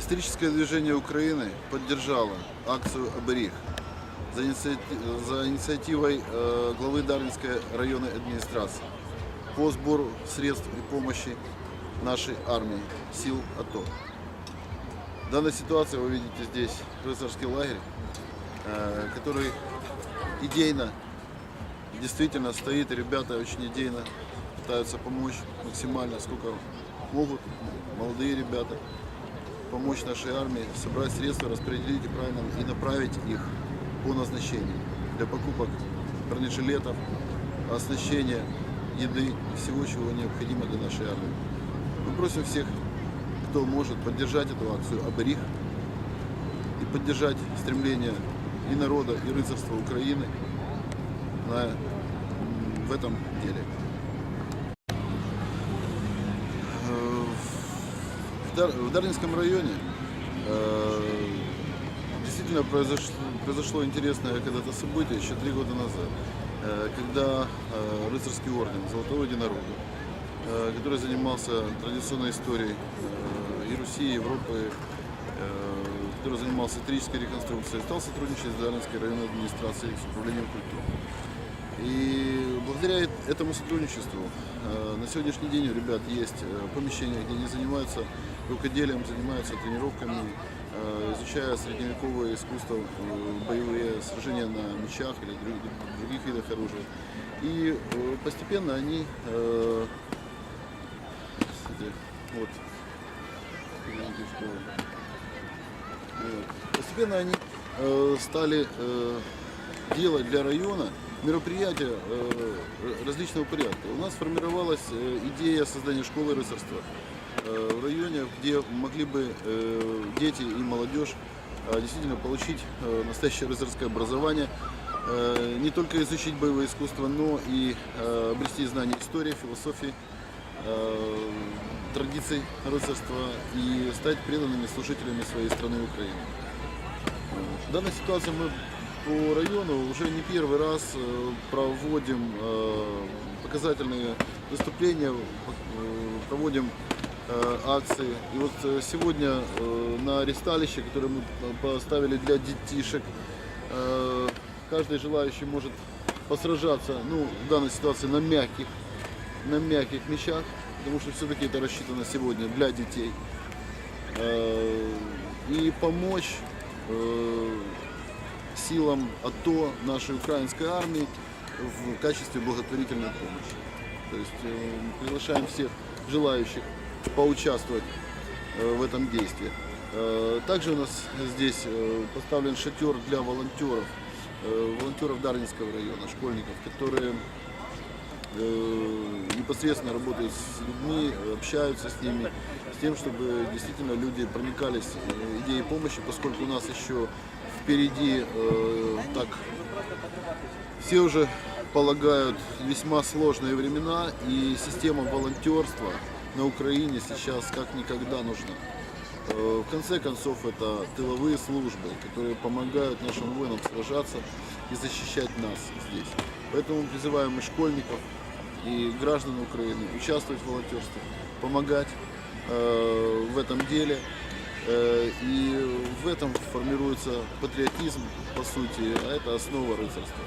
Историческое движение Украины поддержало акцию «Оберіг» за, инициати- за инициативой э, главы Дарвинской районной администрации по сбору средств и помощи нашей армии, сил АТО. В данной ситуации вы видите здесь рыцарский лагерь, э, который идейно действительно стоит, ребята очень идейно пытаются помочь максимально, сколько могут, молодые ребята, помочь нашей армии собрать средства, распределить и правильно и направить их по назначению для покупок бронежилетов, оснащения, еды и всего, чего необходимо для нашей армии. Мы просим всех, кто может поддержать эту акцию «Оберіг» и поддержать стремление и народа, и рыцарства Украины на, в этом деле. В, Дар- в Дарнинском районе э, действительно произошло, произошло интересное когда-то событие еще три года назад, э, когда э, рыцарский орден Золотого Единорога, э, который занимался традиционной историей э, и Руси, и Европы, э, который занимался исторической реконструкцией, стал сотрудничать с Дарнинской районной администрацией с управлением культуры. И благодаря этому сотрудничеству э, на сегодняшний день у ребят есть э, помещения, где они занимаются рукоделием, занимаются тренировками, э, изучая средневековое искусство, боевые сражения на мечах или друг- других видах оружия. И постепенно они вот. Постепенно они стали делать для района мероприятия э, различного порядка. У нас сформировалась э, идея создания школы рыцарства э, в районе, где могли бы дети и молодежь действительно получить настоящее рыцарское образование, не только изучить боевое искусство, но и обрести знания истории, философии, традиций рыцарства и стать преданными служителями своей страны Украины. В данной ситуации мы по району уже не первый раз э, проводим э, показательные выступления, э, проводим акции. И вот сегодня на ресталище, которое мы поставили для детишек, каждый желающий может посражаться, ну, в данной ситуации на мягких, на мягких мячах, потому что все-таки это рассчитано сегодня для детей. И помочь силам АТО нашей украинской армии в качестве благотворительной помощи. То есть э, приглашаем всех желающих поучаствовать э, в этом действии. Э, Также у нас здесь поставлен шатер для волонтеров, волонтеров Дарнинского района, школьников, которые непосредственно работают с людьми, общаются с ними, с тем, чтобы действительно люди проникались э, идеей помощи, поскольку у нас еще впереди э, так все уже полагают весьма сложные времена, и система волонтерства на Украине сейчас как никогда нужна. Э, В конце концов, это тыловые службы, которые помогают нашим воинам сражаться и защищать нас здесь. Поэтому призываем и школьников, и граждан Украины участвовать в волонтерстве, помогать э, в этом деле. Э, и в этом формируется патриотизм, по сути, а это основа рыцарства.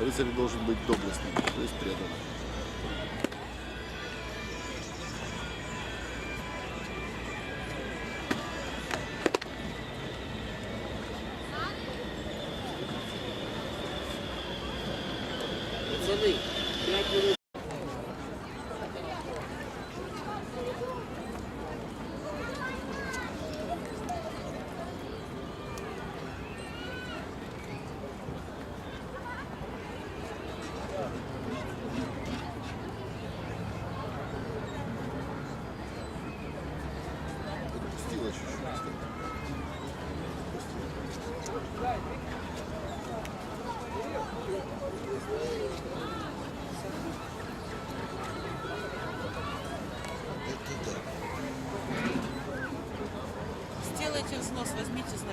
Рыцарь должен быть доблестным, то есть преданным. Пацаны, 5 минут.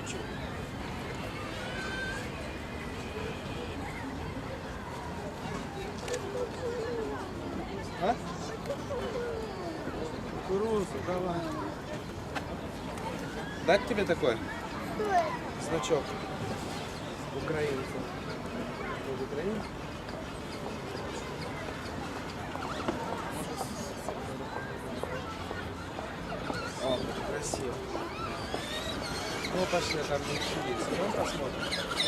Возьмите значок. Кукурузу, давай. Дать тебе такой? Значок. Украинца. Вы Właśnie tam nie przyjdzie. Skąd ta smoka?